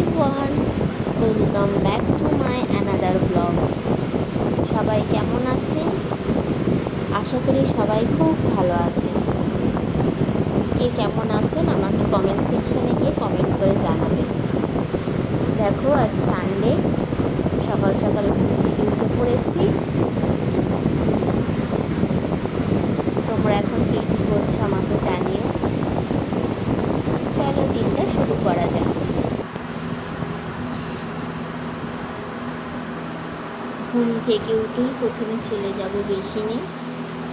Everyone welcome back to my another blog সবাই কেমন আছেন? আশা করি সবাই খুব ভালো আছেন। কে কেমন আছেন আমাকে কমেন্ট সেকশানে গিয়ে কমেন্ট করে জানাবেন। দেখো, আজ সানডে সকাল সকাল ঘুম থেকে উঠে পড়েছি তোমরা এখন কী কী করছ আমাকে জানিও চলো দিনটা শুরু করা যাক ঘুম থেকে উঠেই প্রথমে চলে যাব বেসিনে।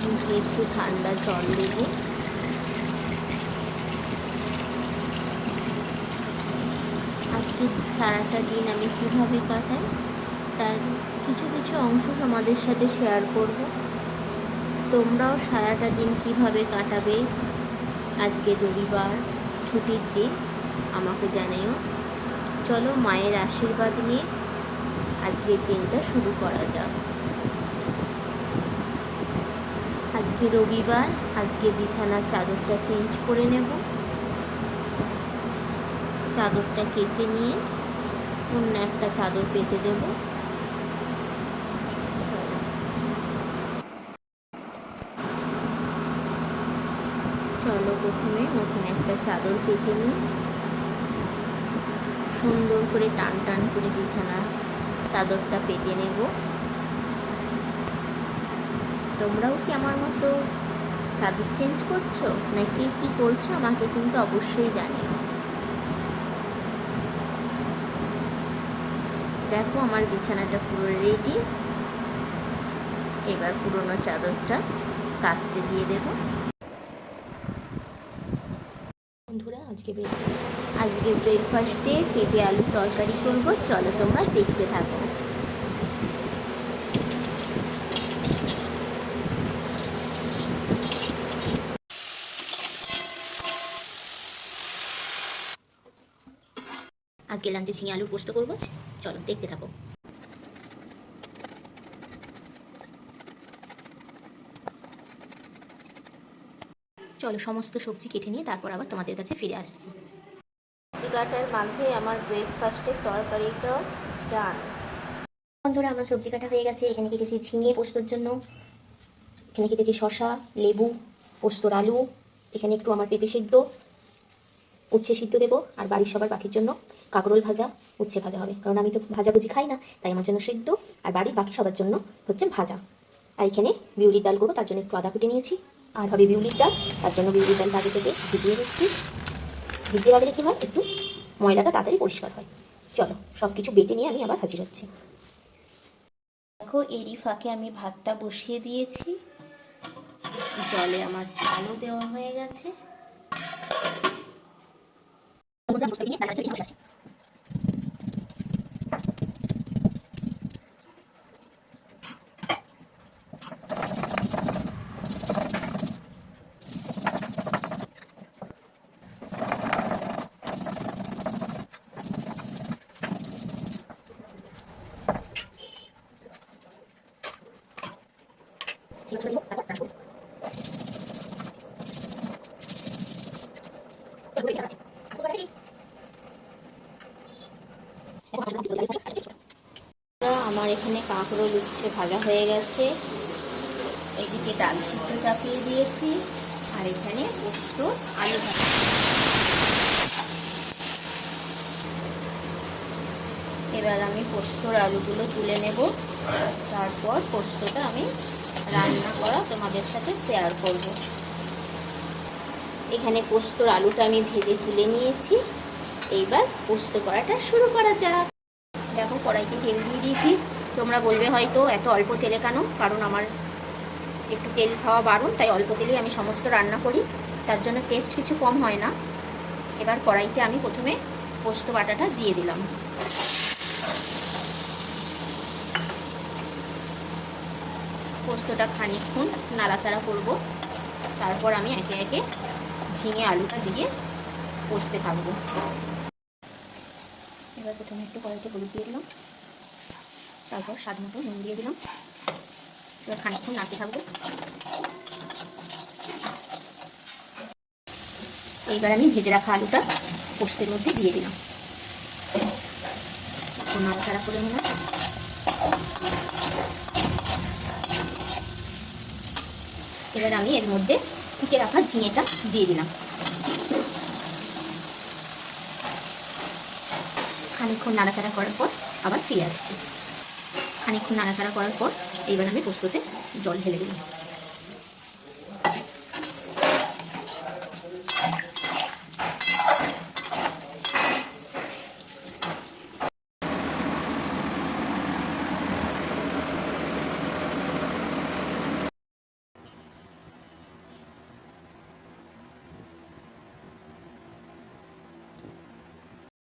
মুখে একটু ঠান্ডা জল দেবো। আজকে সারাটা দিন আমি কীভাবে কাটাই, তার কিছু কিছু অংশ তোমাদের সাথে শেয়ার করব। তোমরাও সারাটা দিন কীভাবে কাটাবে? আজকে রবিবার, ছুটির দিন, আমাকে জানিও। চলো মায়ের আশীর্বাদ নিয়ে আজকের দিনটা শুরু করা যাক। আজকে রবিবার, আজকে বিছানার চাদরটা চেঞ্জ করে নেব। চাদরটা কেচে নিয়ে অন্য একটা চাদর পেতে দেব। চলো প্রথমে নতুন একটা চাদর পেতে নিই। সুন্দর করে টান টান করে বিছানা চাদরটা পেতে নেব। তোমরাও কি আমার মতো চাদর চেঞ্জ করছ? না কে কী করছ আমাকে কিন্তু অবশ্যই জানিও। দেখো আমার বিছানাটা পুরো রেডি এবার পুরোনো চাদরটা কাস্তে দিয়ে দেব বন্ধুরা আজকে ব্রেকফাস্ট আজকে ব্রেকফাস্টে পেঁপে আলুর তরকারি করব। চলো তোমরা দেখতে থাকো। আজকে লাঞ্চে ঝিঙে আলুর পোস্ত করব। চলো দেখতে থাকো। চলো সমস্ত সবজি কেটে নিয়ে তারপর আবার তোমাদের কাছে ফিরে আসছি। সবজি কাটার মাঝে আমার ব্রেকফাস্টের তরকারিটা ডান বন্ধুরা আমার সবজি কাটা হয়ে গেছে। এখানে কেটেছি ঝিঙে পোস্তর জন্য। এখানে কেটেছি শশা লেবু পোস্তর আলু। এখানে একটু আমার পেঁপে সিদ্ধ। উচ্ছে সিদ্ধ দেবো আর বাড়ির সবার বাকির জন্য কাঁকরোল ভাজা। উচ্ছে ভাজা হবে। কারণ আমি তো ভাজাভুজি খাই না তাই আমার জন্য সিদ্ধ। আর বাড়ির বাকি সবার জন্য হচ্ছে ভাজা। আর এখানে বিউলির ডাল করব তার জন্য একটু আদা কুটে নিয়েছি। আর হবে বিউলির ডাল। তার জন্য বিউলির ডাল আগে থেকে ভিজিয়ে দিচ্ছি ভিজিয়ে রাখলে কী হয়? একটু ময়লাটা তাড়াতাড়ি পরিষ্কার হয়। চলো সব কিছু বেটে নিয়ে আমি আবার হাজির হচ্ছি। দেখো, এরই ফাঁকে আমি ভাতটা বসিয়ে দিয়েছি। জলে আমার চালও দেওয়া হয়ে গেছে। আমার এখানে কাঁকড়ো উচ্ছে ভাজা হয়ে গেছে। এদিকে ডাল সিদ্ধ চাপিয়ে দিয়েছি, আর এখানে পোস্ত, আলু ভাজা। এবার আমি পোস্তর আলুগুলো তুলে নেব। তারপর পোস্তটা আমি রান্না করা তোমাদের সাথে শেয়ার করব। এখানে পোস্তর আলুটা আমি ভেজে তুলে নিয়েছি। এইবার পোস্ত করাটা শুরু করা যাক। দেখো কড়াইতে তেল দিয়ে দিয়েছি। তোমরা বলবে হয়তো এত অল্প তেলে কেন? কারণ আমার একটু তেল খাওয়া বারণ, তাই অল্প তেলেই আমি সমস্ত রান্না করি। তার জন্য টেস্ট কিছু কম হয় না। এবার কড়াইতে আমি প্রথমে পোস্ত বাটাটা দিয়ে দিলাম। পোস্তটা খানিকক্ষণ নাড়াচাড়া করব। তারপর আমি একে একে ঝিঙে আলুটা দিয়ে পোস্তে থাকব। এবার প্রথমে একটু কড়াইতে হলুদ দিয়ে দিলাম। তারপর স্বাদ মতো নুন দিয়ে দিলাম। এবার খানিকক্ষণ নাড়তে থাকব। এইবার আমি ভেজে রাখা আলুটা পোস্তের মধ্যে দিয়ে দিলাম। নাড়াচাড়া করে নিলাম। এবার আমি এর মধ্যে কুটে রাখা ঝিঙেটা দিয়ে দিলাম। খানিক্ষণ নাড়াচাড়া করার পর আবার ফিরে আসছি। খানিক্ষণ নাড়াচাড়া করার পর এইবার আমি পোস্ততে জল ঢেলে দিলাম।